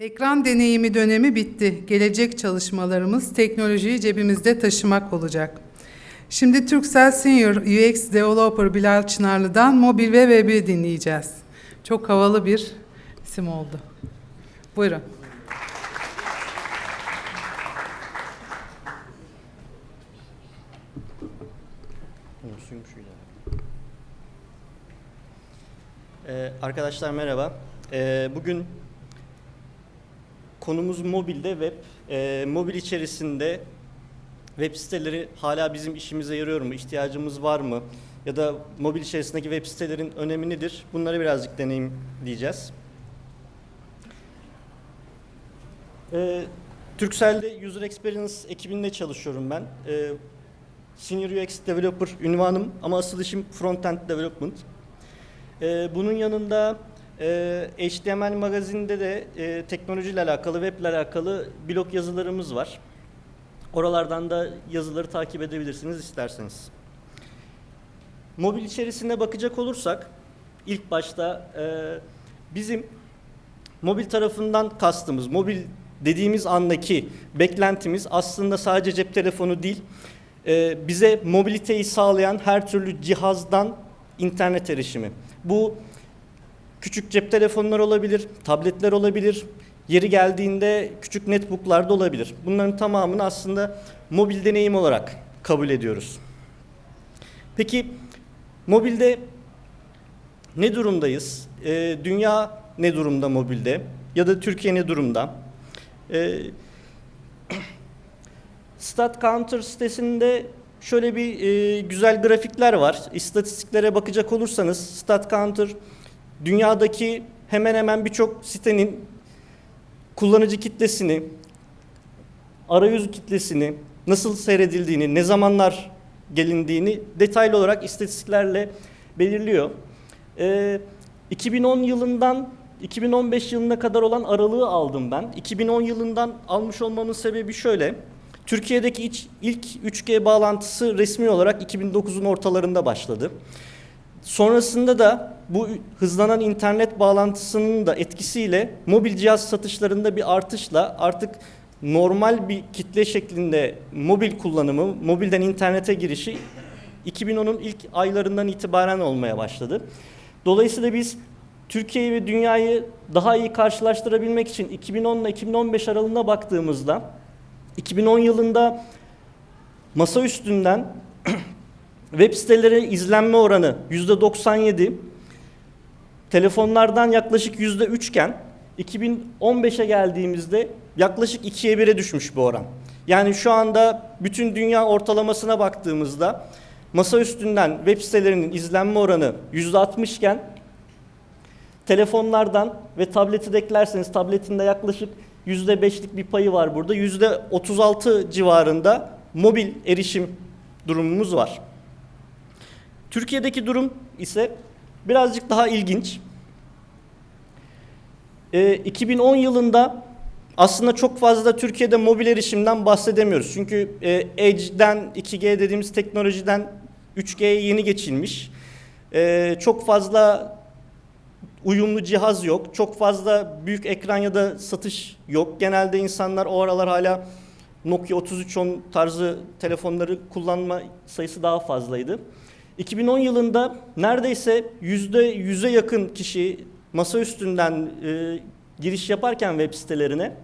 Ekran deneyimi dönemi bitti. Gelecek çalışmalarımız teknolojiyi cebimizde taşımak olacak. Şimdi Turkcell Senior UX Developer Bilal Çınarlı'dan mobil ve web'i dinleyeceğiz. Çok havalı bir isim oldu. Buyurun. Ee, arkadaşlar merhaba. Ee, bugün konumuz mobilde web. Ee, mobil içerisinde web siteleri hala bizim işimize yarıyor mu? İhtiyacımız var mı? Ya da mobil içerisindeki web sitelerin önemi nedir? Bunları birazcık deneyimleyeceğiz. Ee, Turkcell'de User Experience ekibinde çalışıyorum ben. Ee, Senior UX Developer ünvanım ama asıl işim Frontend Development. Ee, bunun yanında e, HTML magazinde de e, teknolojiyle alakalı, web ile alakalı blog yazılarımız var. Oralardan da yazıları takip edebilirsiniz isterseniz. Mobil içerisinde bakacak olursak ilk başta e, bizim mobil tarafından kastımız, mobil dediğimiz andaki beklentimiz aslında sadece cep telefonu değil, e, bize mobiliteyi sağlayan her türlü cihazdan internet erişimi. Bu küçük cep telefonlar olabilir, tabletler olabilir, yeri geldiğinde küçük netbooklar da olabilir. Bunların tamamını aslında mobil deneyim olarak kabul ediyoruz. Peki mobilde ne durumdayız? Ee, dünya ne durumda mobilde? Ya da Türkiye ne durumda? Ee, Stat Counter sitesinde şöyle bir e, güzel grafikler var. İstatistiklere bakacak olursanız Stat Counter dünyadaki hemen hemen birçok sitenin kullanıcı kitlesini, arayüz kitlesini, nasıl seyredildiğini, ne zamanlar gelindiğini detaylı olarak istatistiklerle belirliyor. Ee, 2010 yılından 2015 yılına kadar olan aralığı aldım ben. 2010 yılından almış olmamın sebebi şöyle. Türkiye'deki iç, ilk 3G bağlantısı resmi olarak 2009'un ortalarında başladı. Sonrasında da bu hızlanan internet bağlantısının da etkisiyle mobil cihaz satışlarında bir artışla artık normal bir kitle şeklinde mobil kullanımı, mobilden internete girişi 2010'un ilk aylarından itibaren olmaya başladı. Dolayısıyla biz Türkiye'yi ve dünyayı daha iyi karşılaştırabilmek için 2010 ile 2015 aralığına baktığımızda 2010 yılında masa üstünden web siteleri izlenme oranı %97, telefonlardan yaklaşık %3 iken 2015'e geldiğimizde yaklaşık 2'ye 1'e düşmüş bu oran. Yani şu anda bütün dünya ortalamasına baktığımızda masa üstünden web sitelerinin izlenme oranı %60 iken telefonlardan ve tableti de eklerseniz tabletinde yaklaşık %5'lik bir payı var burada. %36 civarında mobil erişim durumumuz var. Türkiye'deki durum ise birazcık daha ilginç. Ee, 2010 yılında aslında çok fazla Türkiye'de mobil erişimden bahsedemiyoruz. Çünkü e, Edge'den 2G dediğimiz teknolojiden 3G'ye yeni geçilmiş. Ee, çok fazla uyumlu cihaz yok. Çok fazla büyük ekran ya da satış yok. Genelde insanlar o aralar hala Nokia 3310 tarzı telefonları kullanma sayısı daha fazlaydı. 2010 yılında neredeyse yüzde yüze yakın kişi masa üstünden e, giriş yaparken web sitelerine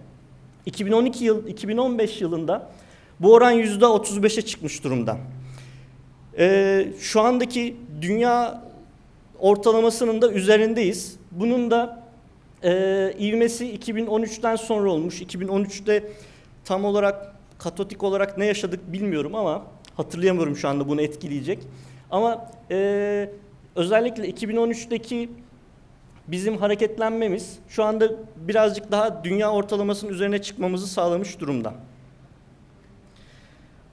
2012 yıl 2015 yılında bu oran yüzde 35'e çıkmış durumda. E, şu andaki dünya ortalamasının da üzerindeyiz. Bunun da e, ivmesi 2013'ten sonra olmuş. 2013'te tam olarak katotik olarak ne yaşadık bilmiyorum ama hatırlayamıyorum şu anda bunu etkileyecek. Ama e, özellikle 2013'teki bizim hareketlenmemiz şu anda birazcık daha dünya ortalamasının üzerine çıkmamızı sağlamış durumda.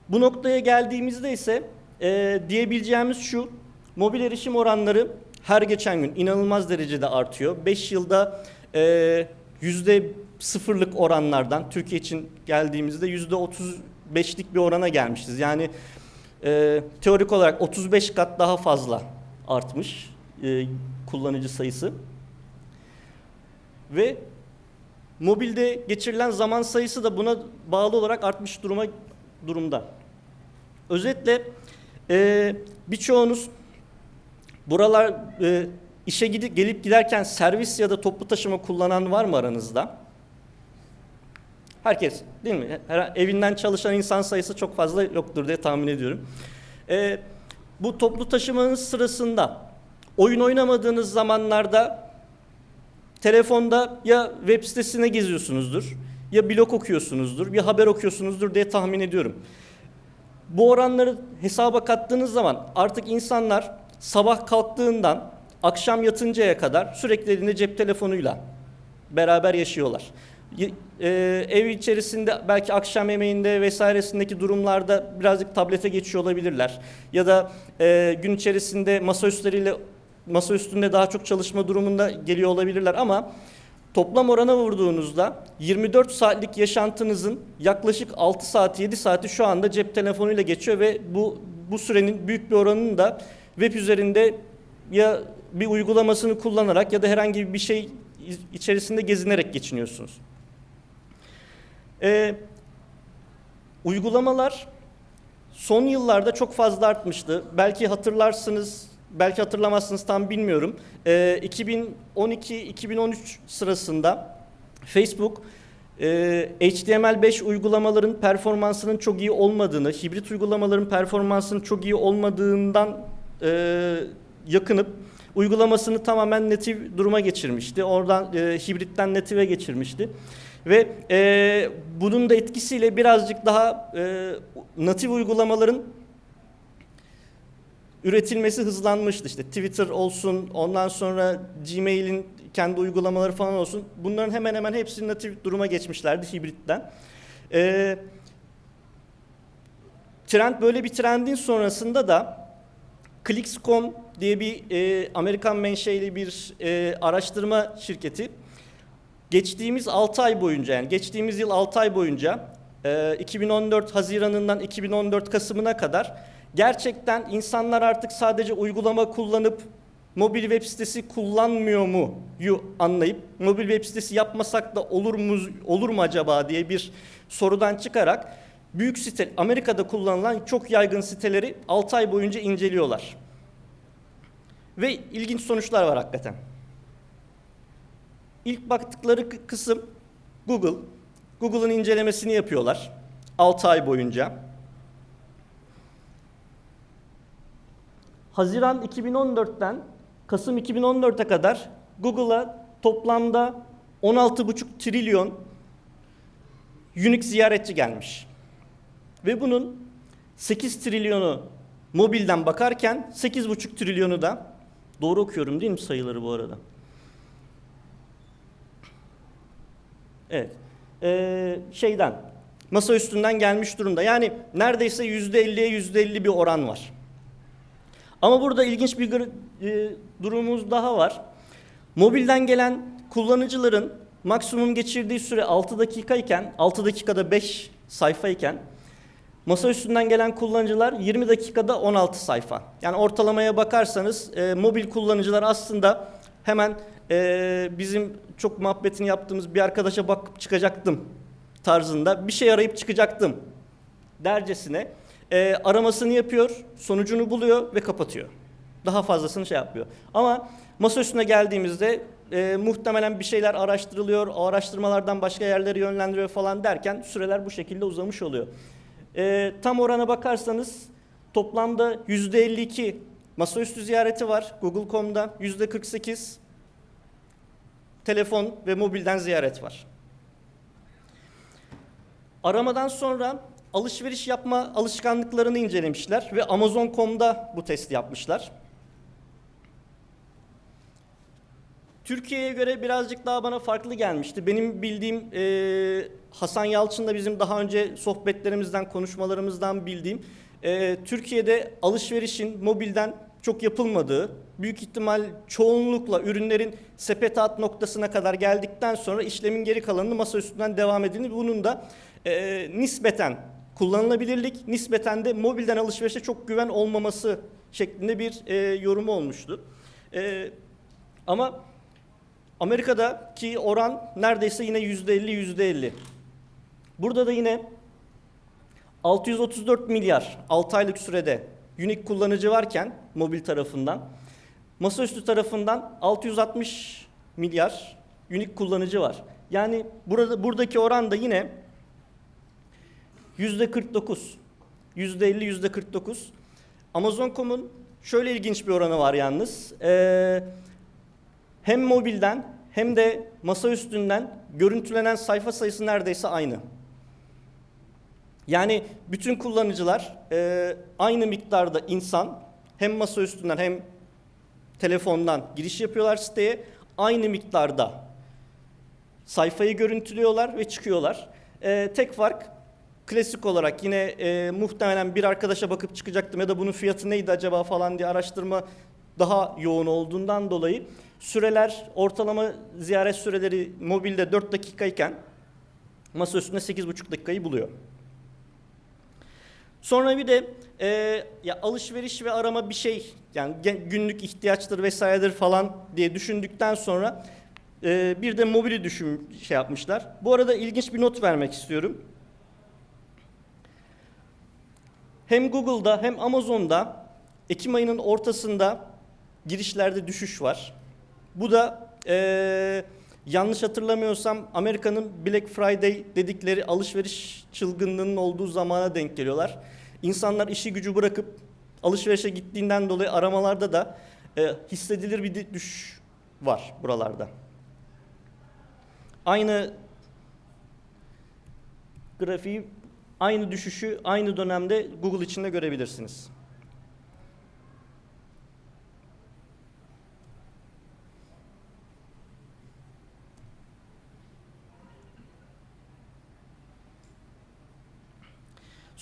Bu noktaya geldiğimizde ise e, diyebileceğimiz şu, mobil erişim oranları her geçen gün inanılmaz derecede artıyor. 5 yılda e, yüzde sıfırlık oranlardan Türkiye için geldiğimizde yüzde 35'lik bir orana gelmişiz. Yani e, teorik olarak 35 kat daha fazla artmış e, kullanıcı sayısı. Ve mobilde geçirilen zaman sayısı da buna bağlı olarak artmış duruma durumda. Özetle e, birçoğunuz buralar e, işe gidip gelip giderken servis ya da toplu taşıma kullanan var mı aranızda? Herkes değil mi? Her, evinden çalışan insan sayısı çok fazla yoktur diye tahmin ediyorum. E, bu toplu taşımanın sırasında oyun oynamadığınız zamanlarda telefonda ya web sitesine geziyorsunuzdur, ya blog okuyorsunuzdur, ya haber okuyorsunuzdur diye tahmin ediyorum. Bu oranları hesaba kattığınız zaman artık insanlar sabah kalktığından akşam yatıncaya kadar sürekli elinde cep telefonuyla beraber yaşıyorlar. E, ev içerisinde belki akşam yemeğinde vesairesindeki durumlarda birazcık tablete geçiyor olabilirler. Ya da e, gün içerisinde masaüstleriyle masa üstünde daha çok çalışma durumunda geliyor olabilirler ama toplam orana vurduğunuzda 24 saatlik yaşantınızın yaklaşık 6 saati 7 saati şu anda cep telefonuyla geçiyor ve bu bu sürenin büyük bir oranını da web üzerinde ya bir uygulamasını kullanarak ya da herhangi bir şey içerisinde gezinerek geçiniyorsunuz. Ee, uygulamalar son yıllarda çok fazla artmıştı. Belki hatırlarsınız, belki hatırlamazsınız tam bilmiyorum. Ee, 2012-2013 sırasında Facebook e, HTML5 uygulamaların performansının çok iyi olmadığını, hibrit uygulamaların performansının çok iyi olmadığından e, yakınıp uygulamasını tamamen natif duruma geçirmişti. Oradan e, hibritten natife geçirmişti. Ve e, bunun da etkisiyle birazcık daha e, natif uygulamaların üretilmesi hızlanmıştı. İşte Twitter olsun, ondan sonra Gmail'in kendi uygulamaları falan olsun. Bunların hemen hemen hepsi natif duruma geçmişlerdi hibritten. E, trend böyle bir trendin sonrasında da Clicks.com diye bir e, Amerikan menşeli bir e, araştırma şirketi geçtiğimiz 6 ay boyunca yani geçtiğimiz yıl 6 ay boyunca e, 2014 Haziran'ından 2014 Kasım'ına kadar gerçekten insanlar artık sadece uygulama kullanıp mobil web sitesi kullanmıyor mu yu anlayıp mobil web sitesi yapmasak da olur mu olur mu acaba diye bir sorudan çıkarak büyük site Amerika'da kullanılan çok yaygın siteleri 6 ay boyunca inceliyorlar. Ve ilginç sonuçlar var hakikaten. İlk baktıkları kı- kısım Google. Google'ın incelemesini yapıyorlar 6 ay boyunca. Haziran 2014'ten Kasım 2014'e kadar Google'a toplamda 16,5 trilyon unique ziyaretçi gelmiş. Ve bunun 8 trilyonu mobilden bakarken 8,5 trilyonu da doğru okuyorum değil mi sayıları bu arada? Evet. Ee, şeyden masa üstünden gelmiş durumda. Yani neredeyse %50'ye %50 bir oran var. Ama burada ilginç bir e, durumumuz daha var. Mobilden gelen kullanıcıların maksimum geçirdiği süre 6 dakikayken, 6 dakikada 5 sayfayken masa üstünden gelen kullanıcılar 20 dakikada 16 sayfa. Yani ortalamaya bakarsanız e, mobil kullanıcılar aslında hemen e, bizim çok muhabbetini yaptığımız bir arkadaşa bakıp çıkacaktım tarzında bir şey arayıp çıkacaktım dercesine e, aramasını yapıyor, sonucunu buluyor ve kapatıyor. Daha fazlasını şey yapıyor. Ama masa üstüne geldiğimizde e, muhtemelen bir şeyler araştırılıyor, o araştırmalardan başka yerlere yönlendiriyor falan derken süreler bu şekilde uzamış oluyor. E, tam orana bakarsanız toplamda %52 masaüstü ziyareti var Google.com'da, %48 telefon ve mobilden ziyaret var. Aramadan sonra alışveriş yapma alışkanlıklarını incelemişler ve Amazon.com'da bu testi yapmışlar. Türkiye'ye göre birazcık daha bana farklı gelmişti. Benim bildiğim e, Hasan Yalçın da bizim daha önce sohbetlerimizden, konuşmalarımızdan bildiğim e, Türkiye'de alışverişin mobilden çok yapılmadığı, büyük ihtimal çoğunlukla ürünlerin sepete at noktasına kadar geldikten sonra işlemin geri kalanını masa üstünden devam edildiğini, bunun da e, nispeten kullanılabilirlik, nispeten de mobilden alışverişe çok güven olmaması şeklinde bir e, yorumu olmuştu. E, ama Amerika'daki oran neredeyse yine %50 %50. Burada da yine 634 milyar 6 aylık sürede unique kullanıcı varken mobil tarafından masaüstü tarafından 660 milyar unique kullanıcı var. Yani burada buradaki oran da yine yüzde 49. Yüzde 50, yüzde 49. Amazon.com'un şöyle ilginç bir oranı var yalnız. Ee, hem mobilden hem de masa üstünden görüntülenen sayfa sayısı neredeyse aynı. Yani bütün kullanıcılar e, aynı miktarda insan hem masa üstünden hem telefondan giriş yapıyorlar siteye. Aynı miktarda sayfayı görüntülüyorlar ve çıkıyorlar. E, tek fark klasik olarak yine e, muhtemelen bir arkadaşa bakıp çıkacaktım ya da bunun fiyatı neydi acaba falan diye araştırma daha yoğun olduğundan dolayı süreler ortalama ziyaret süreleri mobilde 4 dakikayken masa üstünde 8,5 dakikayı buluyor. Sonra bir de e, ya alışveriş ve arama bir şey yani günlük ihtiyaçtır vesairedir falan diye düşündükten sonra e, bir de mobili düşün şey yapmışlar. Bu arada ilginç bir not vermek istiyorum. Hem Google'da hem Amazon'da Ekim ayının ortasında girişlerde düşüş var. Bu da eee, yanlış hatırlamıyorsam Amerika'nın Black Friday dedikleri alışveriş çılgınlığının olduğu zamana denk geliyorlar. İnsanlar işi gücü bırakıp alışverişe gittiğinden dolayı aramalarda da eee, hissedilir bir düşüş var buralarda. Aynı grafiği aynı düşüşü aynı dönemde Google içinde görebilirsiniz.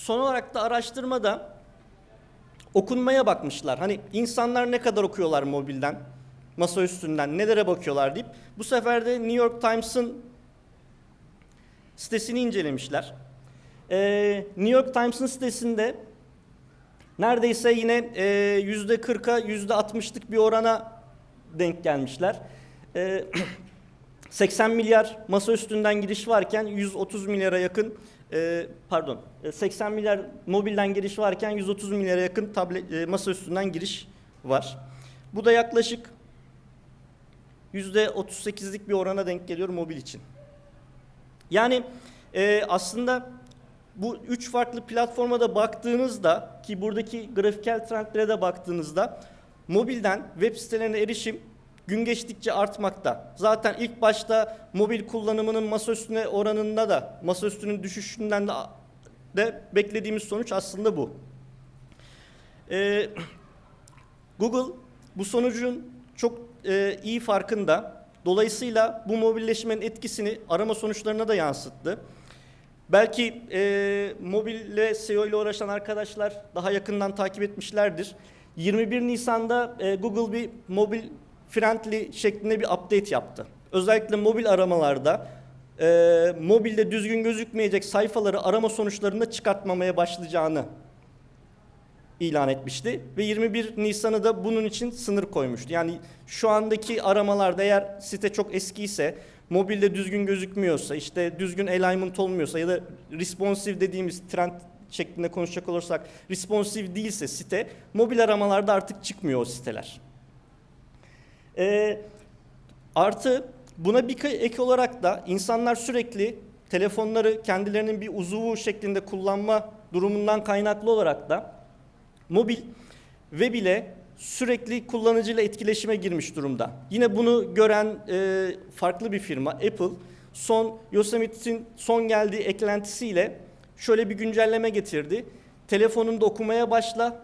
Son olarak da araştırmada okunmaya bakmışlar. Hani insanlar ne kadar okuyorlar mobilden, masa üstünden, nelere bakıyorlar deyip bu sefer de New York Times'ın sitesini incelemişler. Ee, New York Times'ın sitesinde neredeyse yine e, yüzde 40'a yüzde 60'lık bir orana denk gelmişler. Ee, 80 milyar masa üstünden giriş varken 130 milyara yakın e, pardon e, 80 milyar mobilden giriş varken 130 milyara yakın tablet e, masa üstünden giriş var. Bu da yaklaşık %38'lik bir orana denk geliyor mobil için. Yani e, aslında bu üç farklı platforma da baktığınızda ki buradaki grafikel trendlere de baktığınızda mobilden web sitelerine erişim gün geçtikçe artmakta. Zaten ilk başta mobil kullanımının masa üstüne oranında da masa üstünün düşüşünden de, de beklediğimiz sonuç aslında bu. Ee, Google bu sonucun çok e, iyi farkında. Dolayısıyla bu mobilleşmenin etkisini arama sonuçlarına da yansıttı. Belki e, mobille SEO ile uğraşan arkadaşlar daha yakından takip etmişlerdir. 21 Nisan'da e, Google bir mobil friendly şeklinde bir update yaptı. Özellikle mobil aramalarda e, mobilde düzgün gözükmeyecek sayfaları arama sonuçlarında çıkartmamaya başlayacağını ilan etmişti ve 21 Nisan'ı da bunun için sınır koymuştu. Yani şu andaki aramalarda eğer site çok eski ise, mobilde düzgün gözükmüyorsa, işte düzgün alignment olmuyorsa ya da responsive dediğimiz trend şeklinde konuşacak olursak responsive değilse site, mobil aramalarda artık çıkmıyor o siteler. Ee, artı buna bir ek olarak da insanlar sürekli telefonları kendilerinin bir uzuvu şeklinde kullanma durumundan kaynaklı olarak da mobil web ile sürekli kullanıcıyla etkileşime girmiş durumda. Yine bunu gören e, farklı bir firma Apple son Yosemite'in son geldiği eklentisiyle şöyle bir güncelleme getirdi. Telefonunda okumaya başla,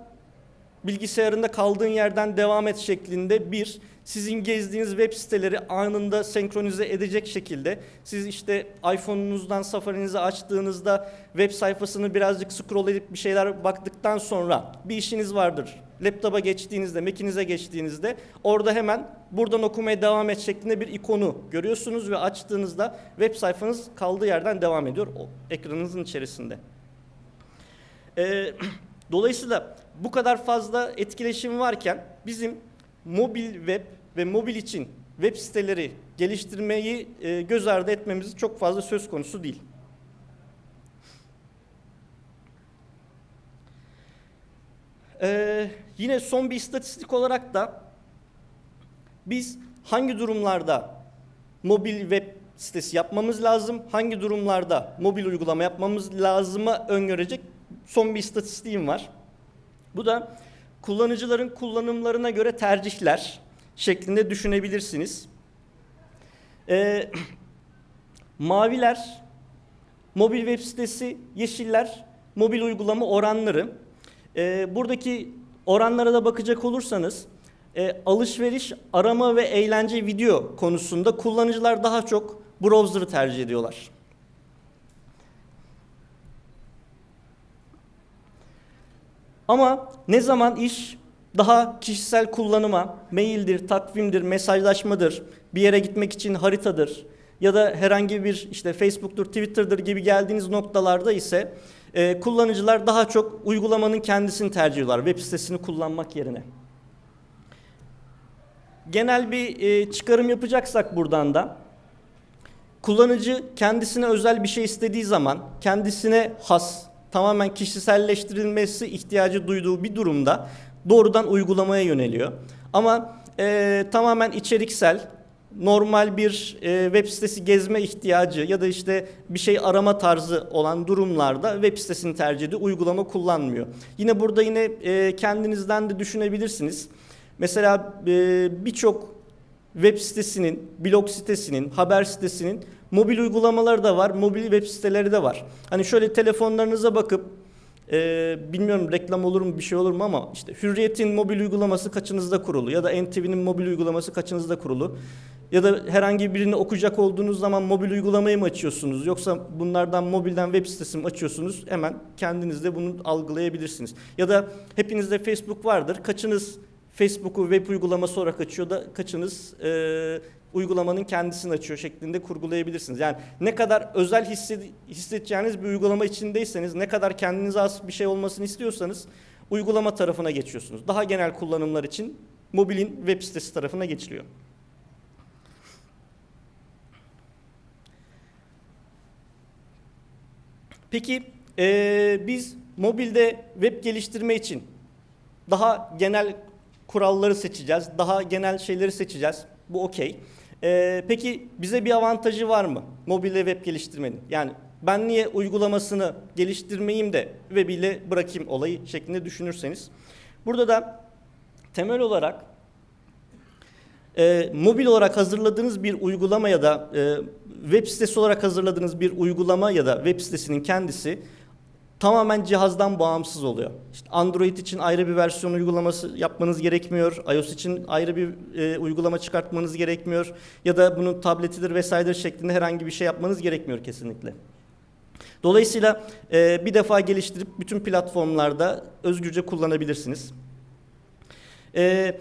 bilgisayarında kaldığın yerden devam et şeklinde bir sizin gezdiğiniz web siteleri anında senkronize edecek şekilde siz işte iPhone'unuzdan Safari'nizi açtığınızda web sayfasını birazcık scroll edip bir şeyler baktıktan sonra bir işiniz vardır. Laptopa geçtiğinizde, Mac'inize geçtiğinizde orada hemen buradan okumaya devam et şeklinde bir ikonu görüyorsunuz ve açtığınızda web sayfanız kaldığı yerden devam ediyor o ekranınızın içerisinde. Ee, dolayısıyla bu kadar fazla etkileşim varken bizim mobil web ve mobil için web siteleri geliştirmeyi e, göz ardı etmemiz çok fazla söz konusu değil. Ee, yine son bir istatistik olarak da biz hangi durumlarda mobil web sitesi yapmamız lazım, hangi durumlarda mobil uygulama yapmamız lazıma öngörecek son bir istatistiğim var. Bu da kullanıcıların kullanımlarına göre tercihler şeklinde düşünebilirsiniz. Ee, maviler mobil web sitesi, yeşiller mobil uygulama oranları. Ee, buradaki oranlara da bakacak olursanız e, alışveriş, arama ve eğlence video konusunda kullanıcılar daha çok browser'ı tercih ediyorlar. Ama ne zaman iş daha kişisel kullanıma, maildir, takvimdir, mesajlaşmadır, bir yere gitmek için haritadır ya da herhangi bir işte Facebook'tur, Twitter'dır gibi geldiğiniz noktalarda ise e, kullanıcılar daha çok uygulamanın kendisini tercih ediyorlar web sitesini kullanmak yerine. Genel bir e, çıkarım yapacaksak buradan da kullanıcı kendisine özel bir şey istediği zaman kendisine has, tamamen kişiselleştirilmesi ihtiyacı duyduğu bir durumda doğrudan uygulamaya yöneliyor. Ama e, tamamen içeriksel, normal bir e, web sitesi gezme ihtiyacı ya da işte bir şey arama tarzı olan durumlarda web sitesini tercih ediyor, uygulama kullanmıyor. Yine burada yine e, kendinizden de düşünebilirsiniz. Mesela e, birçok web sitesinin, blog sitesinin, haber sitesinin mobil uygulamaları da var, mobil web siteleri de var. Hani şöyle telefonlarınıza bakıp e, bilmiyorum reklam olur mu bir şey olur mu ama işte Hürriyet'in mobil uygulaması kaçınızda kurulu ya da NTV'nin mobil uygulaması kaçınızda kurulu ya da herhangi birini okuyacak olduğunuz zaman mobil uygulamayı mı açıyorsunuz yoksa bunlardan mobilden web sitesi mi açıyorsunuz hemen kendiniz de bunu algılayabilirsiniz. Ya da hepinizde Facebook vardır kaçınız Facebook'u web uygulaması olarak açıyor da kaçınız e, uygulamanın kendisini açıyor şeklinde kurgulayabilirsiniz. Yani ne kadar özel hissed- hissedeceğiniz bir uygulama içindeyseniz, ne kadar kendinize has bir şey olmasını istiyorsanız uygulama tarafına geçiyorsunuz. Daha genel kullanımlar için mobilin web sitesi tarafına geçiliyor. Peki e, biz mobilde web geliştirme için daha genel kuralları seçeceğiz. Daha genel şeyleri seçeceğiz. Bu okey. Ee, peki bize bir avantajı var mı mobilde web geliştirmenin? Yani ben niye uygulamasını geliştirmeyeyim de web ile bırakayım olayı şeklinde düşünürseniz. Burada da temel olarak e, mobil olarak hazırladığınız bir uygulama ya da e, web sitesi olarak hazırladığınız bir uygulama ya da web sitesinin kendisi tamamen cihazdan bağımsız oluyor. İşte Android için ayrı bir versiyon uygulaması yapmanız gerekmiyor. iOS için ayrı bir e, uygulama çıkartmanız gerekmiyor. Ya da bunun tabletidir vesairedir şeklinde herhangi bir şey yapmanız gerekmiyor kesinlikle. Dolayısıyla e, bir defa geliştirip bütün platformlarda özgürce kullanabilirsiniz. E,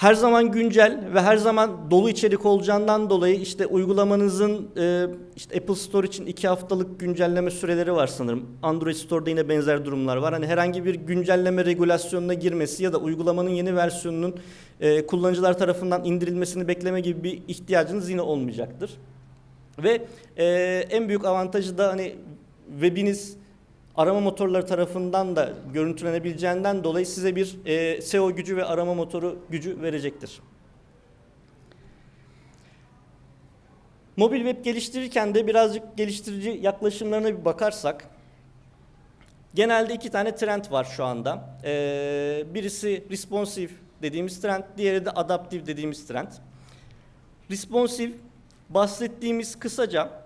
her zaman güncel ve her zaman dolu içerik olacağından dolayı işte uygulamanızın e, işte Apple Store için iki haftalık güncelleme süreleri var sanırım. Android Store'da yine benzer durumlar var. Hani herhangi bir güncelleme regülasyonuna girmesi ya da uygulamanın yeni versiyonunun e, kullanıcılar tarafından indirilmesini bekleme gibi bir ihtiyacınız yine olmayacaktır. Ve e, en büyük avantajı da hani webiniz arama motorları tarafından da görüntülenebileceğinden dolayı size bir e, SEO gücü ve arama motoru gücü verecektir. Mobil web geliştirirken de birazcık geliştirici yaklaşımlarına bir bakarsak, genelde iki tane trend var şu anda. Ee, birisi responsive dediğimiz trend, diğeri de adaptive dediğimiz trend. Responsive bahsettiğimiz kısaca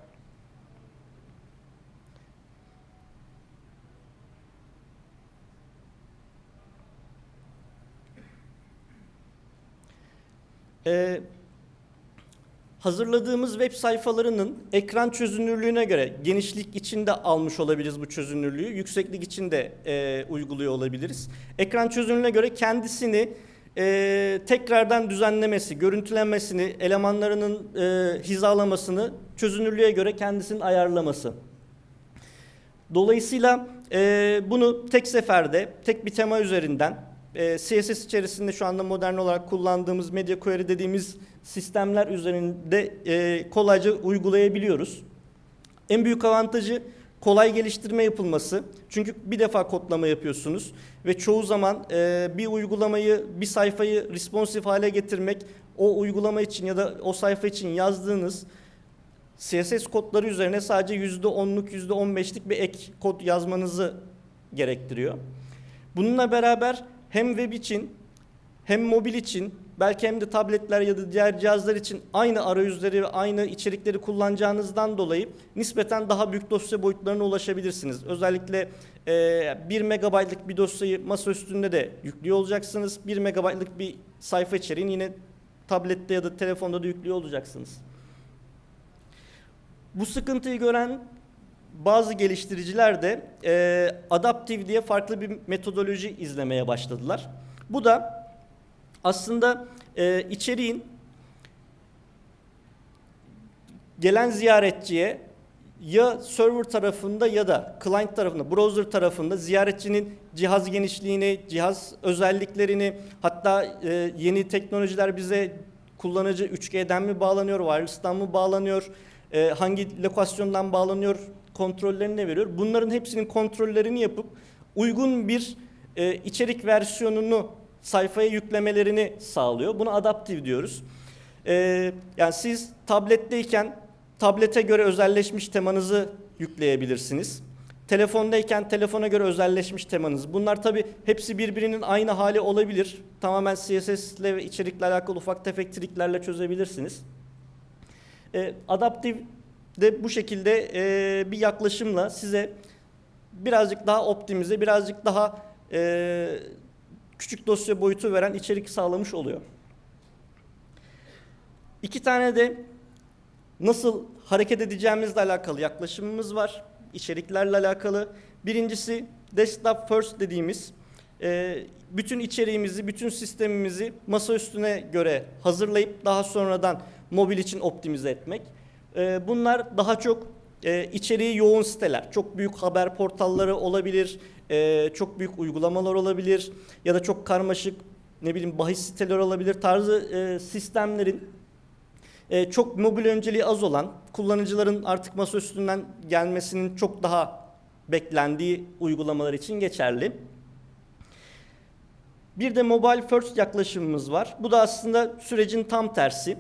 Ee, hazırladığımız web sayfalarının ekran çözünürlüğüne göre genişlik içinde almış olabiliriz bu çözünürlüğü. Yükseklik içinde e, uyguluyor olabiliriz. Ekran çözünürlüğüne göre kendisini e, tekrardan düzenlemesi, görüntülenmesini, elemanlarının e, hizalamasını çözünürlüğe göre kendisinin ayarlaması. Dolayısıyla e, bunu tek seferde, tek bir tema üzerinden e, CSS içerisinde şu anda modern olarak kullandığımız media query dediğimiz sistemler üzerinde e, kolayca uygulayabiliyoruz. En büyük avantajı kolay geliştirme yapılması. Çünkü bir defa kodlama yapıyorsunuz ve çoğu zaman e, bir uygulamayı, bir sayfayı responsif hale getirmek o uygulama için ya da o sayfa için yazdığınız CSS kodları üzerine sadece %10'luk, %15'lik bir ek kod yazmanızı gerektiriyor. Bununla beraber hem web için hem mobil için belki hem de tabletler ya da diğer cihazlar için aynı arayüzleri ve aynı içerikleri kullanacağınızdan dolayı nispeten daha büyük dosya boyutlarına ulaşabilirsiniz. Özellikle e, 1 megabaytlık bir dosyayı masa üstünde de yüklüyor olacaksınız. 1 megabaytlık bir sayfa içeriğini yine tablette ya da telefonda da yüklüyor olacaksınız. Bu sıkıntıyı gören bazı geliştiriciler de e, Adaptive diye farklı bir metodoloji izlemeye başladılar. Bu da aslında e, içeriğin gelen ziyaretçiye ya server tarafında ya da client tarafında, browser tarafında ziyaretçinin cihaz genişliğini, cihaz özelliklerini, hatta e, yeni teknolojiler bize kullanıcı 3G'den mi bağlanıyor, wireless'tan mı bağlanıyor, e, hangi lokasyondan bağlanıyor kontrollerini ne veriyor. Bunların hepsinin kontrollerini yapıp uygun bir e, içerik versiyonunu sayfaya yüklemelerini sağlıyor. Buna adaptif diyoruz. E, yani siz tabletteyken tablete göre özelleşmiş temanızı yükleyebilirsiniz. Telefondayken telefona göre özelleşmiş temanız. Bunlar tabi hepsi birbirinin aynı hali olabilir. Tamamen CSS ile ve içerikle alakalı ufak tefek triklerle çözebilirsiniz. E, adaptif de bu şekilde e, bir yaklaşımla size birazcık daha optimize, birazcık daha e, küçük dosya boyutu veren içerik sağlamış oluyor. İki tane de nasıl hareket edeceğimizle alakalı yaklaşımımız var. İçeriklerle alakalı. Birincisi desktop first dediğimiz e, bütün içeriğimizi, bütün sistemimizi masa üstüne göre hazırlayıp daha sonradan mobil için optimize etmek. E, bunlar daha çok e, içeriği yoğun siteler. Çok büyük haber portalları olabilir, e, çok büyük uygulamalar olabilir ya da çok karmaşık ne bileyim bahis siteler olabilir tarzı e, sistemlerin e, çok mobil önceliği az olan, kullanıcıların artık masa üstünden gelmesinin çok daha beklendiği uygulamalar için geçerli. Bir de mobile first yaklaşımımız var. Bu da aslında sürecin tam tersi.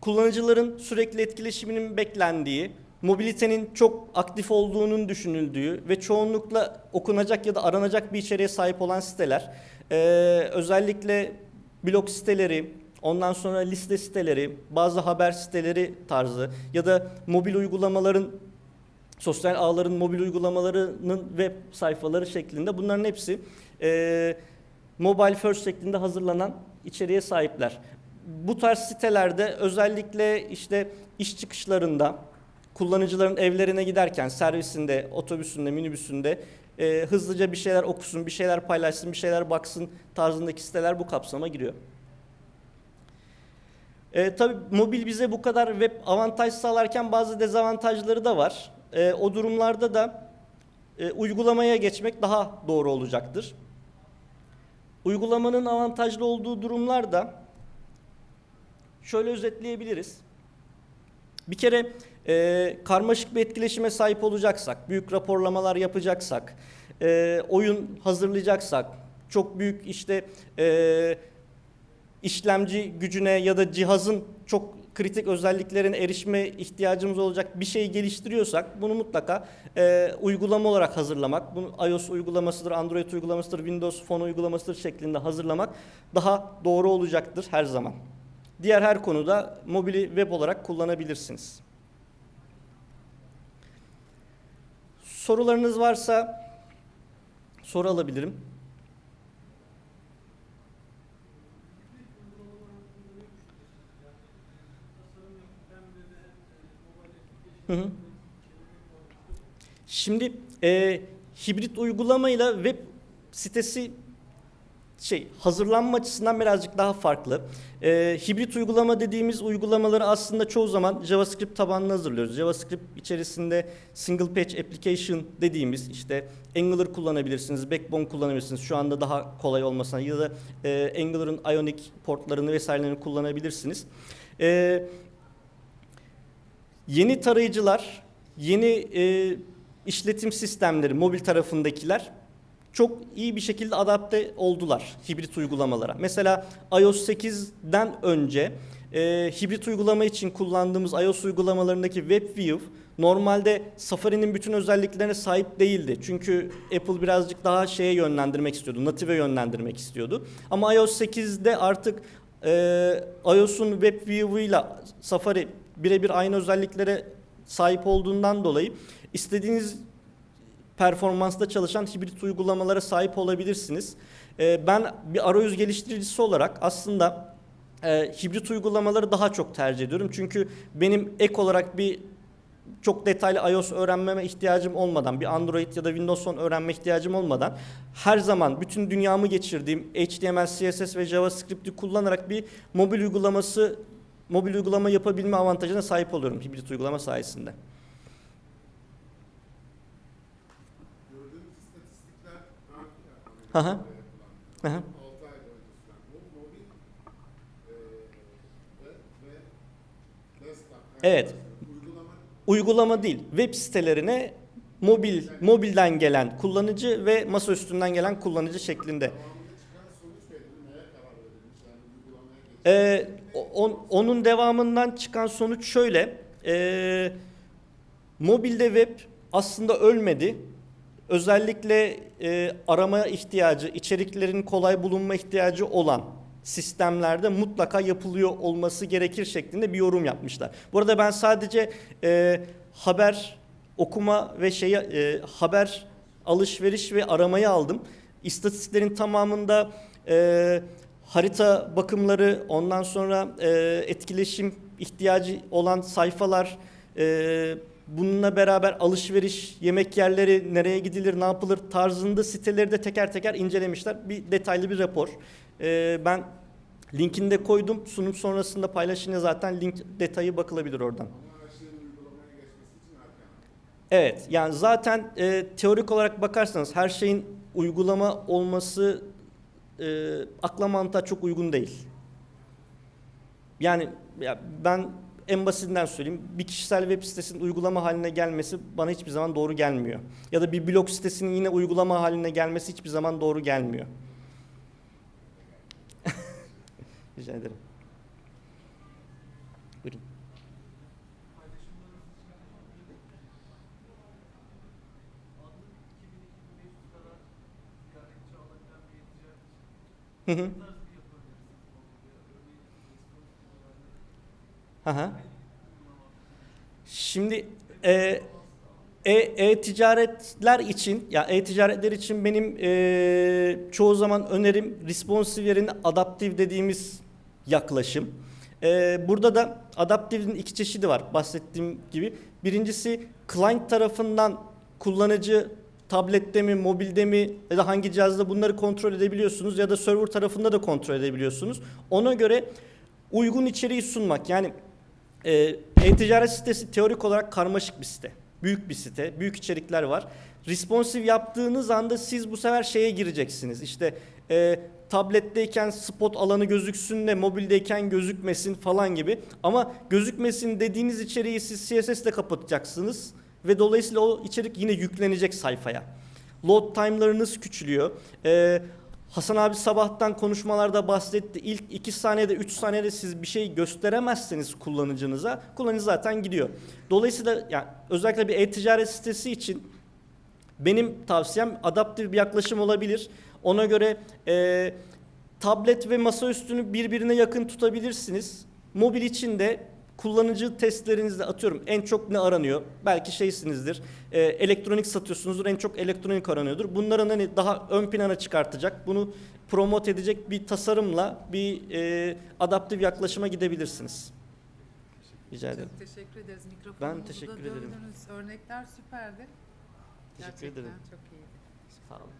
Kullanıcıların sürekli etkileşiminin beklendiği, mobilitenin çok aktif olduğunun düşünüldüğü ve çoğunlukla okunacak ya da aranacak bir içeriğe sahip olan siteler. Ee, özellikle blog siteleri, ondan sonra liste siteleri, bazı haber siteleri tarzı ya da mobil uygulamaların sosyal ağların mobil uygulamalarının web sayfaları şeklinde bunların hepsi e, mobile first şeklinde hazırlanan içeriğe sahipler. Bu tarz sitelerde özellikle işte iş çıkışlarında kullanıcıların evlerine giderken servisinde, otobüsünde, minibüsünde e, hızlıca bir şeyler okusun, bir şeyler paylaşsın, bir şeyler baksın tarzındaki siteler bu kapsama giriyor. E, tabii mobil bize bu kadar web avantaj sağlarken bazı dezavantajları da var. E, o durumlarda da e, uygulamaya geçmek daha doğru olacaktır. Uygulamanın avantajlı olduğu durumlarda şöyle özetleyebiliriz. Bir kere e, karmaşık bir etkileşime sahip olacaksak, büyük raporlamalar yapacaksak, e, oyun hazırlayacaksak, çok büyük işte e, işlemci gücüne ya da cihazın çok kritik özelliklerine erişme ihtiyacımız olacak bir şey geliştiriyorsak bunu mutlaka e, uygulama olarak hazırlamak, bunu iOS uygulamasıdır, Android uygulamasıdır, Windows Phone uygulamasıdır şeklinde hazırlamak daha doğru olacaktır her zaman. Diğer her konuda mobili web olarak kullanabilirsiniz. Sorularınız varsa soru alabilirim. Şimdi e, hibrit uygulamayla web sitesi şey hazırlanma açısından birazcık daha farklı. Ee, hibrit uygulama dediğimiz uygulamaları aslında çoğu zaman JavaScript tabanlı hazırlıyoruz. JavaScript içerisinde single page application dediğimiz işte Angular kullanabilirsiniz, Backbone kullanabilirsiniz. Şu anda daha kolay olmasına ya da e, Angular'ın Ionic portlarını vesairelerini kullanabilirsiniz. Ee, yeni tarayıcılar, yeni e, işletim sistemleri, mobil tarafındakiler çok iyi bir şekilde adapte oldular hibrit uygulamalara. Mesela iOS 8'den önce e, hibrit uygulama için kullandığımız iOS uygulamalarındaki WebView normalde Safari'nin bütün özelliklerine sahip değildi. Çünkü Apple birazcık daha şeye yönlendirmek istiyordu, native yönlendirmek istiyordu. Ama iOS 8'de artık e, iOS'un WebView'uyla Safari birebir aynı özelliklere sahip olduğundan dolayı istediğiniz performansta çalışan hibrit uygulamalara sahip olabilirsiniz. Ee, ben bir arayüz geliştiricisi olarak aslında e, hibrit uygulamaları daha çok tercih ediyorum. Çünkü benim ek olarak bir çok detaylı iOS öğrenmeme ihtiyacım olmadan, bir Android ya da Windows Phone öğrenme ihtiyacım olmadan her zaman bütün dünyamı geçirdiğim HTML, CSS ve JavaScript'i kullanarak bir mobil uygulaması mobil uygulama yapabilme avantajına sahip oluyorum hibrit uygulama sayesinde. Hı hı. Hı hı. 6 ay boyunca süren. Bu mobil e, ve, ve desktop. Evet. Uygulama değil, web sitelerine mobil mobilden gelen kullanıcı ve masa üstünden gelen kullanıcı şeklinde. Ee, on- onun devamından çıkan sonuç şöyle. Ee, mobilde web aslında ölmedi. Özellikle e, arama ihtiyacı, içeriklerin kolay bulunma ihtiyacı olan sistemlerde mutlaka yapılıyor olması gerekir şeklinde bir yorum yapmışlar. Bu arada ben sadece e, haber okuma ve şeyi e, haber alışveriş ve aramayı aldım. İstatistiklerin tamamında e, harita bakımları, ondan sonra e, etkileşim ihtiyacı olan sayfalar, e, bununla beraber alışveriş, yemek yerleri, nereye gidilir, ne yapılır tarzında siteleri de teker teker incelemişler. Bir detaylı bir rapor. E, ben linkini de koydum. Sunum sonrasında paylaşınca zaten link detayı bakılabilir oradan. Evet, yani zaten e, teorik olarak bakarsanız her şeyin uygulama olması e, akla mantığa çok uygun değil. Yani ya ben en basitinden söyleyeyim. Bir kişisel web sitesinin uygulama haline gelmesi bana hiçbir zaman doğru gelmiyor. Ya da bir blog sitesinin yine uygulama haline gelmesi hiçbir zaman doğru gelmiyor. Rica ederim. Buyurun. Hı hı. Hı. Şimdi e, e, e-ticaretler için ya e-ticaretler için benim e, çoğu zaman önerim responsive yerine adaptif dediğimiz yaklaşım. E, burada da adaptive'in iki çeşidi var bahsettiğim gibi. Birincisi client tarafından kullanıcı tablette mi, mobilde mi ya da hangi cihazda bunları kontrol edebiliyorsunuz ya da server tarafında da kontrol edebiliyorsunuz. Ona göre uygun içeriği sunmak yani e, e-ticaret sitesi teorik olarak karmaşık bir site. Büyük bir site, büyük içerikler var. Responsive yaptığınız anda siz bu sefer şeye gireceksiniz. İşte e, tabletteyken spot alanı gözüksün de mobildeyken gözükmesin falan gibi. Ama gözükmesin dediğiniz içeriği siz CSS ile kapatacaksınız. Ve dolayısıyla o içerik yine yüklenecek sayfaya. Load time'larınız küçülüyor. Ee, Hasan abi sabahtan konuşmalarda bahsetti. İlk 2 saniyede 3 saniyede siz bir şey gösteremezseniz kullanıcınıza kullanıcı zaten gidiyor. Dolayısıyla yani özellikle bir e-ticaret sitesi için benim tavsiyem adaptif bir yaklaşım olabilir. Ona göre e, tablet ve masaüstünü birbirine yakın tutabilirsiniz. Mobil için de kullanıcı testlerinizde atıyorum en çok ne aranıyor? Belki şeysinizdir. e, elektronik satıyorsunuzdur. En çok elektronik aranıyordur. Bunların hani daha ön plana çıkartacak, bunu promote edecek bir tasarımla bir e, adaptif yaklaşıma gidebilirsiniz. Rica ederim. Çok teşekkür ederiz. Mikrofonumuzu Ben teşekkür da ederim. dövdünüz. Örnekler süperdi. Teşekkür Gerçekten ederim. çok iyiydi. Sağ olun.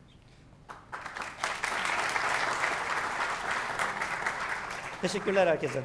Teşekkürler herkese.